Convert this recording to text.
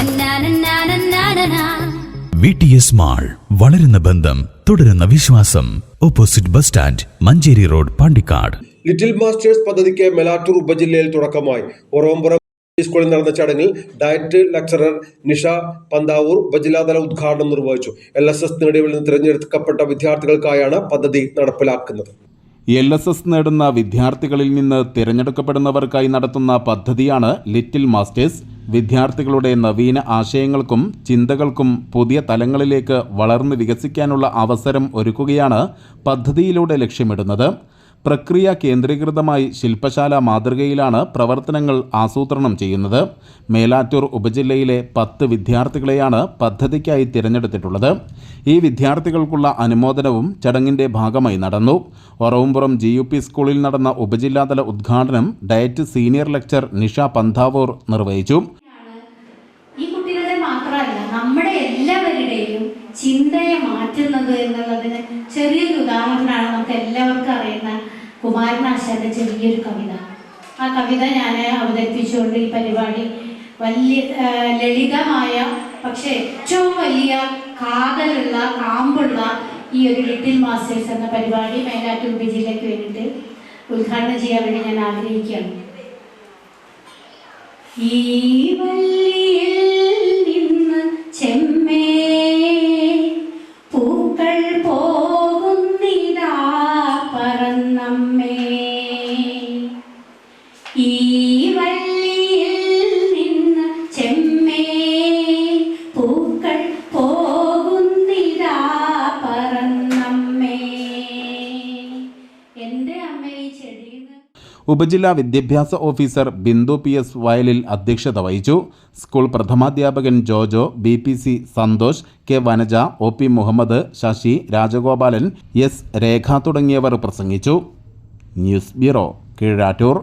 നന്നാനന്നാനന്നാനനാ. V T S mall വളരുന്ന ബന്ധം തുടരുന്ന വിശ്വാസം. Opposite bus stand Manjeri road Pandikkad. Little masters പദ്ധതിക്ക് മെലാറ്റൂർ ഉപജില്ലയിൽ തുടക്കമായി. ഒറവമ്പുറം സ്കൂളിൽ നടന്ന ചടങ്ങിൽ ഡയറ്റ് ലെക്ചറർ നിഷ പന്താവൂർ ഉപജില്ലാതല ഉദ്ഘാടനം നിർവഹിച്ചു. എൽ എസ് എസ് നേടിയവരിൽ നിന്ന് തിരഞ്ഞെടുക്കപ്പെട്ട വിദ്യാർത്ഥികൾക്കായാണ് പദ്ധതി നടപ്പിലാക്കുന്നത്. എൽ എസ് എസ് നേടുന്ന വിദ്യാർത്ഥികളിൽ നിന്ന് തിരഞ്ഞെടുക്കപ്പെടുന്നവർക്കായി നടത്തുന്ന പദ്ധതിയാണ് ലിറ്റിൽ മാസ്റ്റേഴ്സ് വിദ്യാർത്ഥികളുടെ നവീന ആശയങ്ങൾക്കും ചിന്തകൾക്കും പുതിയ തലങ്ങളിലേക്ക് വളർന്ന് വികസിക്കാനുള്ള അവസരം ഒരുക്കുകയാണ് പദ്ധതിയിലൂടെ ലക്ഷ്യമിടുന്നത്. പ്രക്രിയ കേന്ദ്രീകൃതമായി ശില്പശാല മാതൃകയിലാണ് പ്രവർത്തനങ്ങൾ ആസൂത്രണം ചെയ്യുന്നത്. മേലാറ്റൂർ ഉപജില്ലയിലെ പത്ത് വിദ്യാർത്ഥികളെയാണ് പദ്ധതിക്കായി തിരഞ്ഞെടുത്തിട്ടുള്ളത്. ഈ വിദ്യാർത്ഥികൾക്കുള്ള അനുമോദനവും ചടങ്ങിന്റെ ഭാഗമായി നടന്നു. ഒറവുംപുറം ജി യു പി സ്കൂളിൽ നടന്ന ഉപജില്ലാതല ഉദ്ഘാടനം DIET senior lecturer Nisha Panthavoor നിർവഹിച്ചു. നമ്മുടെ എല്ലാവരുടെയും ചിന്തയെ മാറ്റുന്നത് എന്നുള്ളതിന് ചെറിയൊരു ഉദാഹരണമാണ് നമുക്ക് എല്ലാവർക്കും അറിയുന്ന കുമാരനാശാന്റെ ചെറിയൊരു കവിത. ആ കവിത ഞാൻ അവതരിപ്പിച്ചുകൊണ്ട് ഈ പരിപാടി വലിയ ലളിതമായ പക്ഷെ ഏറ്റവും വലിയ കാതലുള്ള കാമ്പുള്ള ഈ ഒരു ലിറ്റിൽ മാസ്റ്റേഴ്സ് എന്ന പരിപാടി മേലാറ്റൂർ ജില്ലയ്ക്ക് വേണ്ടിയിട്ട് ഉദ്ഘാടനം ചെയ്യാൻ വേണ്ടി ഞാൻ ആഗ്രഹിക്കുകയാണ്. ഈ വള്ളിയിൽ ഈ വള്ളിയിൽ നിന്ന് ചെമ്മേ പൂക്കൾ പറന്നമ്മേ. എന്റെ അമ്മ ഈ ഉപജില്ലാ വിദ്യാഭ്യാസ ഓഫീസർ ബിന്ദു പി എസ് വയലിൽ അധ്യക്ഷത വഹിച്ചു. School പ്രഥമാധ്യാപകൻ Jojo B P C Santhosh K Vanaja O P Muhammad Sasi Rajagopalan S Rekha തുടങ്ങിയവർ പ്രസംഗിച്ചു. News bureau Keezhattur.